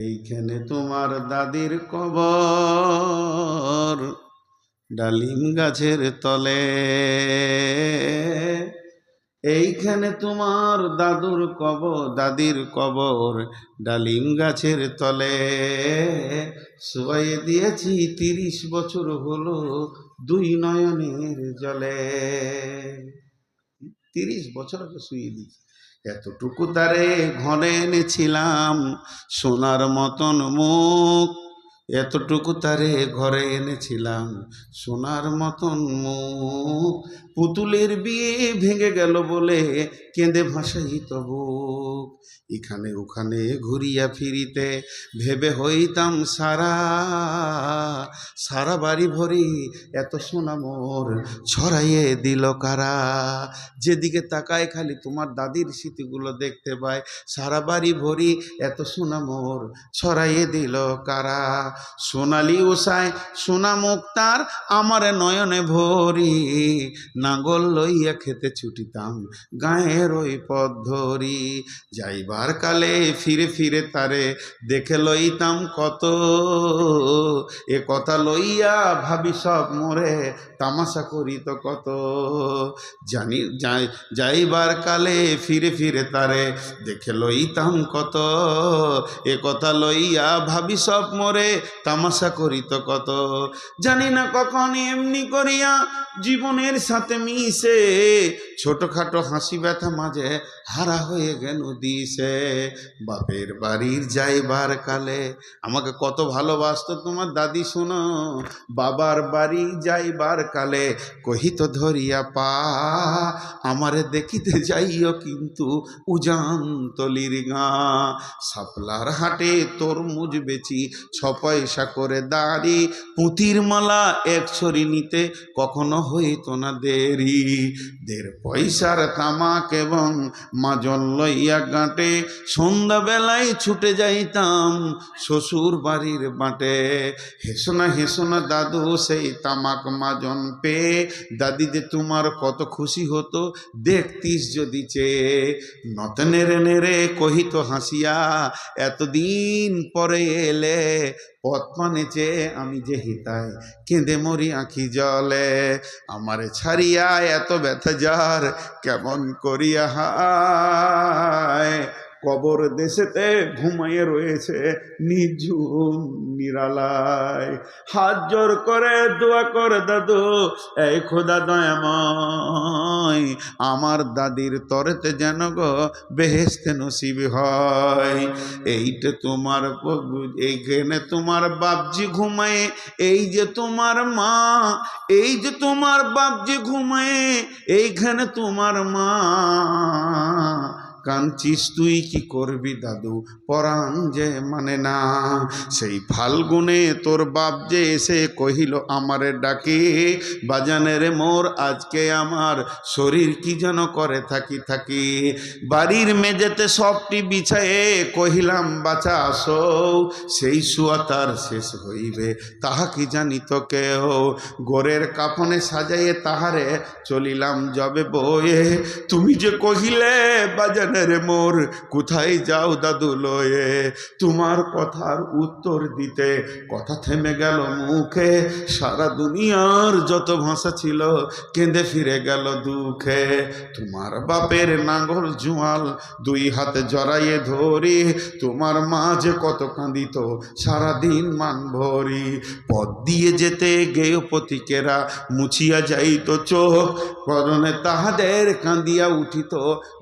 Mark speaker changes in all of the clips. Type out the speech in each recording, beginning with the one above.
Speaker 1: এইখানে তোমার দাদির কবর, ডালিম গাছের তলে। এইখানে তোমার দাদুর কবর, দাদির কবর, ডালিম গাছের তলে। শুয়াইয়ে দিয়েছি তিরিশ বছর হলো দুই নয়নের জলে। তিরিশ বছর আগে শুয়ে দিয়েছি। এতটুকু তারে ঘরে এনেছিলাম সোনার মতন মুখ। এতটুকু তারে ঘরে এনেছিলাম সোনার মতন মুখ। পুতুলের বিয়ে ভেঙে গেল বলে কেঁদে ভাসাই বুক এখানে ওখানে ঘুরিয়া ফিরিতে ভেবে হইতাম সারা সারা বাড়ি ভরি এত সোনা মোর ছড়াইয়ে দিল কারা। যেদিকে তাকায় খালি তোমার দাদির স্মৃতিগুলো দেখতে পায় সারা বাড়ি ভরি এত সোনা মোর ছড়াইয়ে দিল কারা। সোনালি ওষায় সোনা মুক্তার আমার নয়নে ভরি নাঙ্গল লইয়া খেতে ছুটিতাম। গায়ের ওই পথ ধরি, যাইবার কালে ফিরে ফিরে তারে দেখে লইতাম কত। এ কথা লইয়া ভাবি সব মোরে তামাশা করি তো কত। জানি, যাই, যাইবার কালে ফিরে ফিরে তারে দেখে লইতাম কত। এ কথা লইয়া ভাবি সব মোরে তামাশা করি তো কত। জানি না কখন এমনি করিয়া জীবনের সাথে মিশে, ছোটখাটো হাসি ব্যথা মাঝে হারা হয়ে গেল দিছে বাপের বাড়ির যাইবার কালে আমাকে কত ভালোবাসতো তোমার দাদি, শোনো। বাবার বাড়ি যাইবার কালে কহিত ধরিয়া পা, আমারে দেখিতে যাইও কিন্তু উজান তলির গা। সাপলার হাটে তরমুজ বেচি, ছ পয়সা করে দাঁড়ি, পুঁতির মালা এক ছড়ি নিতে কখনো হইতো না দেরি দেড় পয়সার তামাক এবং মাজন লইয়া গাঁটে, সন্ধ্যাবেলায় ছুটে যাইতাম শ্বশুর বাড়ির বাঁটে। হেসোনা হেসোনা দাদু সেই তামাক মাজন পেয়ে, দাদি যে তোমার কত খুশি হতো, দেখতিস যদি চেয়ে। নত নেড়ে নেড়ে কহিত হাসিয়া, এতদিন পরে এলে পথ পানে আমি যে হিতায় কেঁদে মরি আঁখি জলে। আমারে ছাড়িয়া এত ব্যথা যার, কেমন করিয়া হায়? কবর দেশেতে ঘুমাইয়ে রয়েছে, নিঝুম নিরালায়। হাত জোর করে দোয়া করে দাদু, এই খোদা দয়াময়, আমার দাদির তরেতে যেন গো বেহেস্তে নসিব হয়। এইটা তোমার এইখানে তোমার বাপজি ঘুমায়, এই যে তোমার মা, এই যে তোমার বাপজি ঘুমায়, এইখানে তোমার মা। কাঁদছিস তুই কি করবি দাদু? পরাণ যে মানে না। সেই ফাল্গুনে তোর বাপ যে এসে কহিল, আমারে ডাকে, বাজানের মোর আজকে আমার শরীর কি যেন করে থাকি থাকি। বাড়ির মেঝেতে সবটি বিছায়ে কহিলাম বাঁচা আসো, সেই শুয়া তার শেষ হইবে। তাহা কি জানি তো কেউ গোরের কাফনে সাজাইয়ে তাহারে চলিলাম যবে বয়ে। তুমি যে কহিলে বাজানের মোর, কোথায় যাও দাদু লয়ে? তোমার কথার উত্তর দিতে কথা থেমে গেল মুখে। সারা দুনিয়ার যত ভাষা ছিল কেঁদে ফিরে গেল দুঃখে। তোমার বাপের নাঙ্গল জোয়াল দুই হাতে জড়াইয়ে ধরি। তোমার মা যে কত কাঁদিত, সারাদিন মান ভরি। পথ দিয়ে যেতে গেয় পথিকেরা, মুছিয়া যাইত চোখ। করণে তাহাদের কাঁদিয়া উঠিত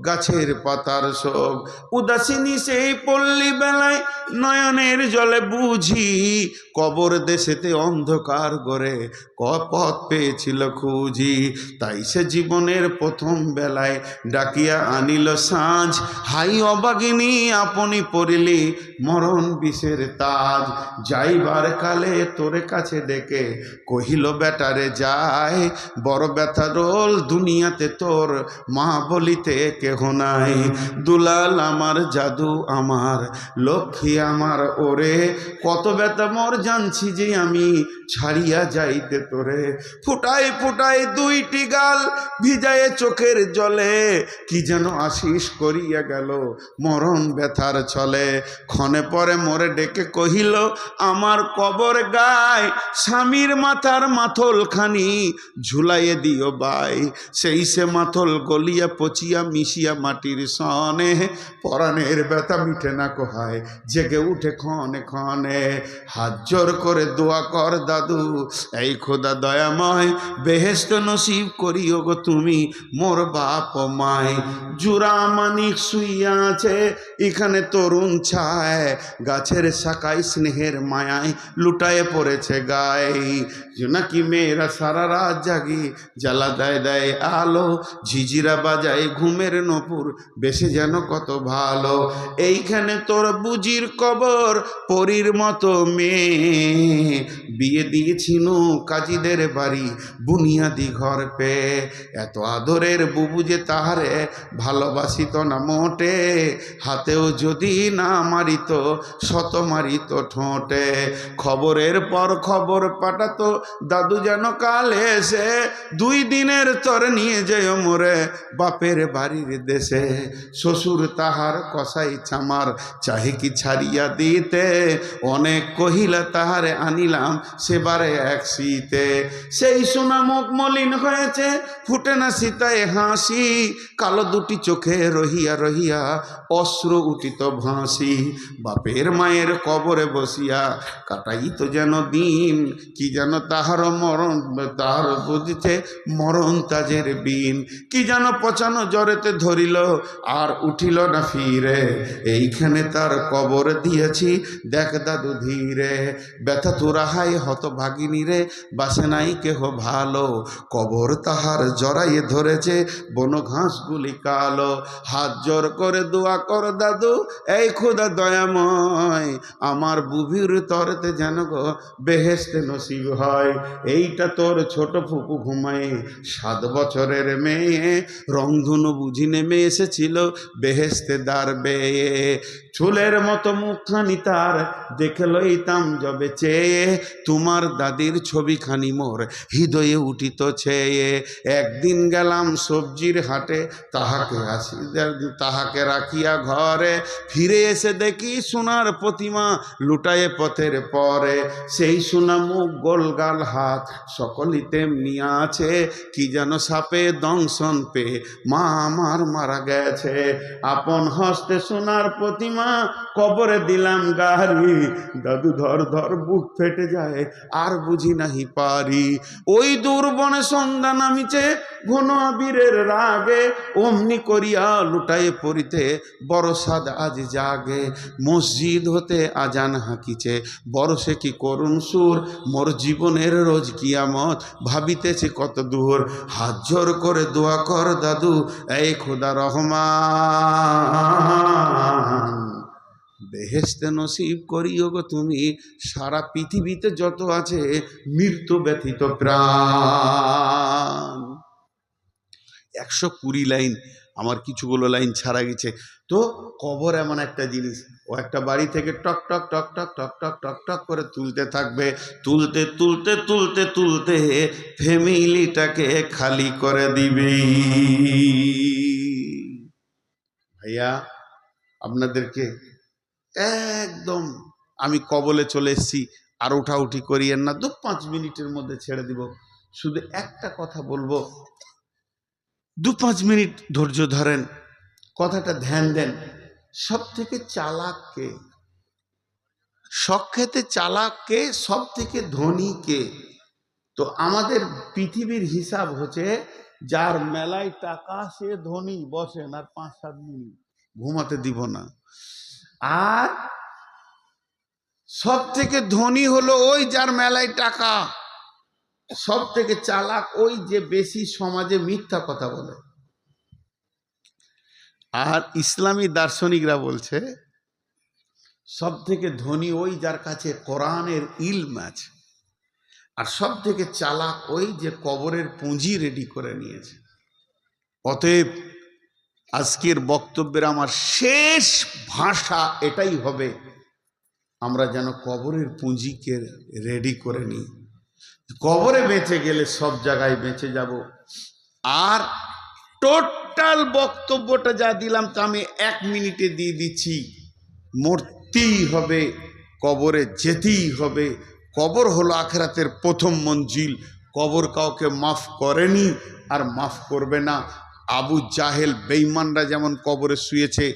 Speaker 1: গাছের পাতার শোক। উদাসিনী সেই পল্লী বেলায় নয়নের জলে বুঝি কবর দেশেতে অন্ধকার গড়ে ক পথ পেয়েছিল খুঁজি। তাই সে জীবনের প্রথম বেলায় ডাকিয়া আনিল সাঁঝ। হাই অবাগিনী, আপনি পড়িলি মরণ বিষের তাজ। যাইবার কালে তোরে কাছে ডেকে কহিল বেটারে যায়, বড় ব্যথা রোল দুনিয়াতে তোর মা বলিতে কেহ নাই। দুলাল আমার জাদু আমার লক্ষ্মী আমার ওরে কত ব্যথা মোর জানছি যে আমি ছাড়িয়া যাইতে তোরে। ফুটাই ফুটাই দুইটি গাল ভিজায়ে চোখের জলে, কি যেন আশিস করিয়া গেল মরণ ব্যথার ছলে। ক্ষণে পরে মোরে ডেকে কহিল, আমার কবর গায় স্বামীর মাথার মাথল খানি ঝুলাইয়ে দিও বাই। সেই সে মাথল গলিয়া পচিয়া মিশিয়া মাটির সনে, পরাণের ব্যথা মিঠে না কোহায়, জেগে উঠে ক্ষণে ক্ষণে। হাত জোর করে দোয়া কর দাদু। এই খোদা দয়াময় বেহেস্ত নসিব করিও গো তুমি, মোর বাপ মায়। জুরা মানিক শুইয়া আছে, এখানে তরুণ ছায়। গাছের শাখায় স্নেহের মায়ায় লুটায়ে পড়েছে গায়ে। নাকি মেয়েরা সারা রাত জাগি, জ্বালা দেয় দেয় আলো। ঝিঝিরা বাজায় ঘুমের নপুর, বেশি যেন কত ভালো। এইখানে তোর বুজির কবর, পরীর মতো মেয়ে। বিয়ে দিয়েছিল কাজীদের বাড়ি, বুনিয়াদি ঘর পেয়ে। এত আদরের বুবু যে তাহারে ভালোবাসিত না মোটে, হাতেও যদি না মারিত, শত মারিত ঠোঁটে। খবরের পর খবর পাঠাতো, দাদু যেন কাল এসে, দুই দিনের তর নিয়ে যেও মোরে বাপের বাড়ির দেশে। শ্বশুর তাহার কসাই চামার, চাহে কি ছাড়িয়া দিতে? অনেক কহিলা তাহারে আনিলাম সেবারে এক শীতে। সেই সোনা মুখ মলিন হয়েছে, ফুটে না সীতায় হাসি। কালো দুটি চোখে রহিয়া রহিয়া, অশ্র উঠিত ভাসি। বাপের মায়ের কবরে বসিয়া কাটাই তো যেন দিন, কি যেন তাহার মরণ, তাহার বুঝিতে মরণ তাজের বিন। কি যেন পচানো জ্বরেতে ধরিল, আর উঠিল না ফিরে। এইখানে তার কবর দিয়েছি, দেখ দাদু ধীরে। ব্যথা তোরা হাই হত ভাগিনী রে বাসে নাই কেহ ভালো। কবর তাহার জড়াইয়ে ধরেছে, বন ঘাসগুলি কালো। হাত জোর করে দোয়া কর দাদু, এই খুদা দয়াময়। আমার বুভির তরতে যেন গো বেহেস্তে নসিব হয়। এইটা তোর ছোট ফুপু ঘুমায়। সাত বছরের মেয়ে, রংধনু বুঝি নেমে এসেছিল বেহেস্তে দার বেয়ে। চুলের মতো মুখখানি তার, দেখে লইতাম যবে চেয়ে। তোমার দাদির ছবিখানি মোর। হৃদয়ে উঠিত ছেয়ে একদিন গেলাম সবজির হাটে, তাহাকে আসি তাহাকে রাখিয়া ঘরে। ফিরে এসে দেখি সোনার প্রতিমা লুটায়ে পথের পরে। সেই সোনা মুখ গোলগাল হাত সকলই তেমনি আছে। কি যেন সাপে দংশন পেয়ে মা আমার মারা গেছে। আপন হস্তে সোনার প্রতিমা কবরে দিলাম গাড়ি। দাদু ধর ধর বুক ফেটে যায়। আর বুঝি নাহি পারি। ওই দুর্বনে সন্ধ্যা নামিছে ঘন আবিরের রাগে, অমনি করিয়া লুটায়ে পড়িতে বড় সাদ আজ জাগে। মসজিদ হতে আজান হাঁকিছে, বড় সে কি করুণ সুর? মোর জীবনের রোজ কিয়ামত ভাবিতেছে কত দূর। হাত জোর করে দোয়া কর দাদু, এই খোদা রহমান। বেহেস্তে নসিব করিও গো তুমি। সারা পৃথিবীতে যত আছে মৃত্যু ব্যথিত প্রাণ। একশো কুড়ি লাইন, আমার কিছুগুলো লাইন ছাড়া গেছে। তো কবর এমন একটা জিনিস, ও একটা বাড়ি থেকে টক টক টক টক টক টক টক টক করে তুলতে থাকবে। তুলতে তুলতে তুলতে তুলতে ফ্যামিলিটাকে খালি করে দিবে। ভাইয়া, আপনাদেরকে একদম। আমি কবলে চলে এসেছি, আর উঠাউঠি করিয়েন না, দু পাঁচ মিনিটের মধ্যে ছেড়ে দিব। শুধু একটা কথা বলব। দু পাঁচ মিনিট ধৈর্য ধরেন, কথাটা ধ্যান দেন। সব থেকে চালাক কে? সক্ষেতে চালাক কে? সব থেকে ধনী কে? তো আমাদের পৃথিবীর হিসাব হচ্ছে, যার মেলায় টাকা সে ধনী, বসেন আর পাঁচ সাত মিনিট। ঘুমাতে দিব না। আর সব থেকে ধনী হলো ওই যার মেলায় টাকা। সব থেকে চালাক ওই যে বেশি সমাজে মিথ্যা কথা বলে। আর ইসলামী দার্শনিকরা বলছে সব থেকে ধনী ওই যার কাছে কোরআনের ইলম আছে, আর সব থেকে চালাক ওই যে কবরের পুঁজি রেডি করে নিয়েছে। অতএব আজকের বক্তব্যের আমার শেষ ভাষা এটাই হবে, আমরা যেন কবরের পুঁজিকে রেডি করে নিই। কবরে বেঁচে গেলে সব জায়গায় বেঁচে যাব। আর টোটাল বক্তব্যটা যা দিলাম তা আমি এক মিনিটে দিয়ে দিচ্ছি। মরতেই হবে, কবরে যেতেই হবে। কবর হলো আখেরাতের প্রথম মঞ্জিল। কবর কাউকে মাফ করেনি আর মাফ করবে না। আবু জাহেল বেইমানরা যেমন কবরে শুয়েছে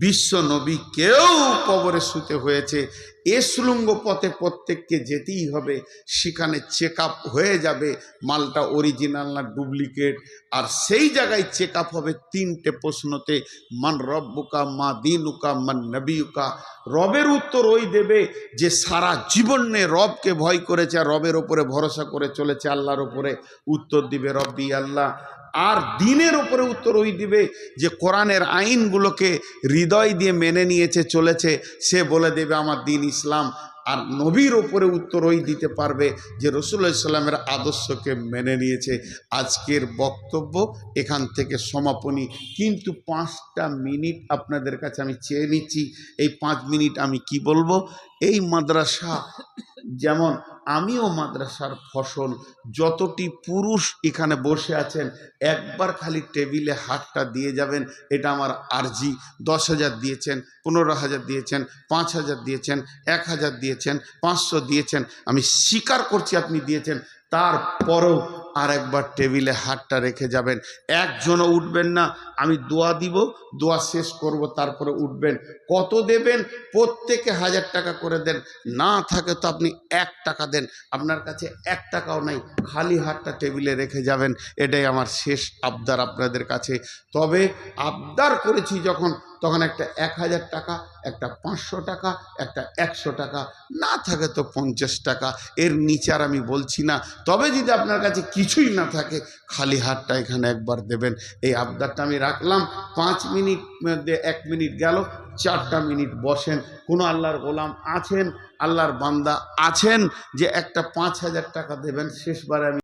Speaker 1: বিশ্ব নবী কেউ কবরে শুতে হয়েছে। এ সুলঙ্গ পথে প্রত্যেককে যেতেই হবে। সেখানে চেক হয়ে যাবে। মালটা অরিজিনাল না ডুপ্লিকেট আর সেই জায়গায় চেক হবে তিনটে প্রশ্নতে, মান রব্বুকা, মা দিনুকা, মান নবীকা রবের উত্তর ওই দেবে যে সারা জীবনে রবকে ভয় করেছে আর রবের ওপরে ভরসা করে চলেছে আল্লাহর ওপরে উত্তর দিবে রব্বি আল্লাহ। আর দিনের ওপরে উত্তর ওই দিবে যে কোরআনের আইনগুলোকে হৃদয় দিয়ে মেনে নিয়েছে, চলেছে, সে বলে দেবে, আমার দিন ইসলাম। আর নবীর ওপরে উত্তর ওই দিতে পারবে যে রসুল্লাহ ইসলামের আদর্শকে মেনে নিয়েছে। আজকের বক্তব্য এখান থেকে সমাপনী। কিন্তু পাঁচটা মিনিট আপনাদের কাছে আমি চেয়ে নিচ্ছি। এই পাঁচ মিনিট আমি কি বলব? এই মাদ্রাসা যেমন আমিও মাদ্রাসার ফসল, যতটি পুরুষ এখানে বসে আছেন, একবার খালি টেবিলে হাতটা দিয়ে যাবেন, এটা আমার আর্জি। দশ হাজার দিয়েছেন, পনেরো হাজার দিয়েছেন, পাঁচ হাজার দিয়েছেন, এক হাজার দিয়েছেন, পাঁচশো দিয়েছেন। আমি স্বীকার করছি আপনি দিয়েছেন, তারপরেও আর একবার টেবিলে হাতটা রেখে যাবেন। একজনও উঠবেন না। আমি দোয়া দিব, দোয়া শেষ করব, তারপরে উঠবেন। কত দেবেন? প্রত্যেকে হাজার টাকা করে দেন। না থাকে তো আপনি এক টাকা দেন। আপনার কাছে এক টাকাও নাই। খালি হাতটা টেবিলে রেখে যাবেন। এটাই আমার শেষ আবদার আপনাদের কাছে। তবে আবদার করেছি যখন তখন একটা এক হাজার টাকা, একটা পাঁচশো টাকা, একটা একশো টাকা, না থাকে তো পঞ্চাশ টাকা। এর নিচে আর আমি বলছি না। তবে যদি আপনার কাছে কিছুই না থাকে, খালি হাতটা এখানে একবার দেবেন। এই আবদারটা আমি রাখলাম। পাঁচ মিনিট মধ্যে এক মিনিট গেল, চারটা মিনিট বসেন। কোনো আল্লাহর গোলাম আছেন? আল্লাহর বান্দা আছেন? যে একটা পাঁচ হাজার টাকা দেবেন, শেষবারে আমি